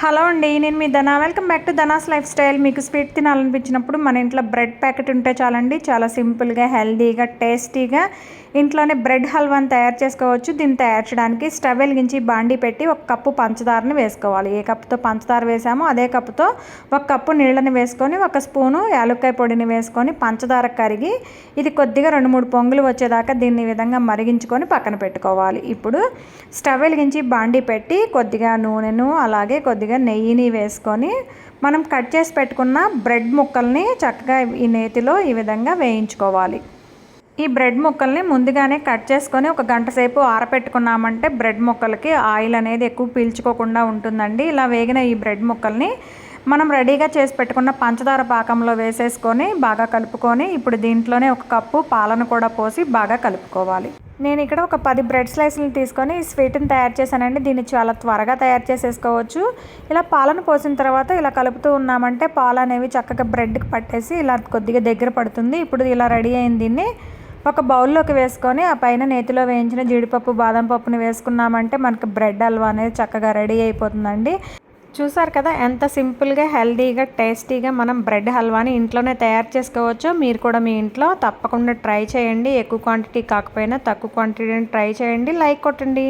Hello అండి నేను మీ Dhana. Welcome back to Dhana's life style. మీకు స్వీట్ తినాలనిపించినప్పుడు మన ఇంట్లో బ్రెడ్ ప్యాకెట్ ఉంటే చాలండి. చాలా సింపుల్గా హెల్దీగా టేస్టీగా ఇంట్లోనే బ్రెడ్ హల్వాని తయారు చేసుకోవచ్చు. దీన్ని తయారు చేయడానికి స్టవ్ వెలిగించి బాండీ పెట్టి ఒక కప్పు పంచదారని వేసుకోవాలి. ఏ కప్పుతో పంచదార వేసామో అదే కప్పుతో ఒక కప్పు నీళ్ళని వేసుకొని ఒక స్పూను యాలక్కాయ పొడిని వేసుకొని పంచదార కరిగి ఇది కొద్దిగా రెండు మూడు పొంగులు వచ్చేదాకా దీన్ని విధంగా మరిగించుకొని పక్కన పెట్టుకోవాలి. ఇప్పుడు స్టవ్ వెలిగించి బాండీ పెట్టి కొద్దిగా నూనెను అలాగే కొద్దిగా నెయ్యిని వేసుకొని మనం కట్ చేసి పెట్టుకున్న బ్రెడ్ ముక్కల్ని చక్కగా ఈ నేతిలో ఈ విధంగా వేయించుకోవాలి. ఈ బ్రెడ్ ముక్కల్ని ముందుగానే కట్ చేసుకొని ఒక గంట సేపు ఆరపెట్టుకున్నామంటే బ్రెడ్ ముక్కలకి ఆయిల్ అనేది ఎక్కువ పీల్చుకోకుండా ఉంటుందండి. ఇలా వేగిన ఈ బ్రెడ్ ముక్కల్ని మనం రెడీగా చేసి పెట్టుకున్న పంచదార పాకంలో వేసేసుకొని బాగా కలుపుకొని ఇప్పుడు దీంట్లోనే ఒక కప్పు పాలను కూడా పోసి బాగా కలుపుకోవాలి. నేను ఇక్కడ ఒక పది బ్రెడ్ స్లైస్ని తీసుకొని ఈ స్వీట్ని తయారు చేశానండి. దీన్ని చాలా త్వరగా తయారు చేసేసుకోవచ్చు. ఇలా పాలను పోసిన తర్వాత ఇలా కలుపుతూ ఉన్నామంటే పాలు అనేవి చక్కగా బ్రెడ్కి పట్టేసి ఇలా కొద్దిగా దగ్గర పడుతుంది. ఇప్పుడు ఇలా రెడీ అయింది దీన్ని. ఒక బౌల్లోకి వేసుకొని ఆ పైన నేతిలో వేయించిన జీడిపప్పు బాదం పప్పుని వేసుకున్నామంటే మనకి బ్రెడ్ హల్వా అనేది చక్కగా రెడీ అయిపోతుందండి. చూసారు కదా ఎంత సింపుల్గా హెల్దీగా టేస్టీగా మనం బ్రెడ్ హల్వాని ఇంట్లోనే తయారు చేసుకోవచ్చో మీరు కూడా మీ ఇంట్లో తప్పకుండా ట్రై చేయండి. ఎక్కువ క్వాంటిటీ కాకపోయినా తక్కువ క్వాంటిటీని ట్రై చేయండి. లైక్ కొట్టండి.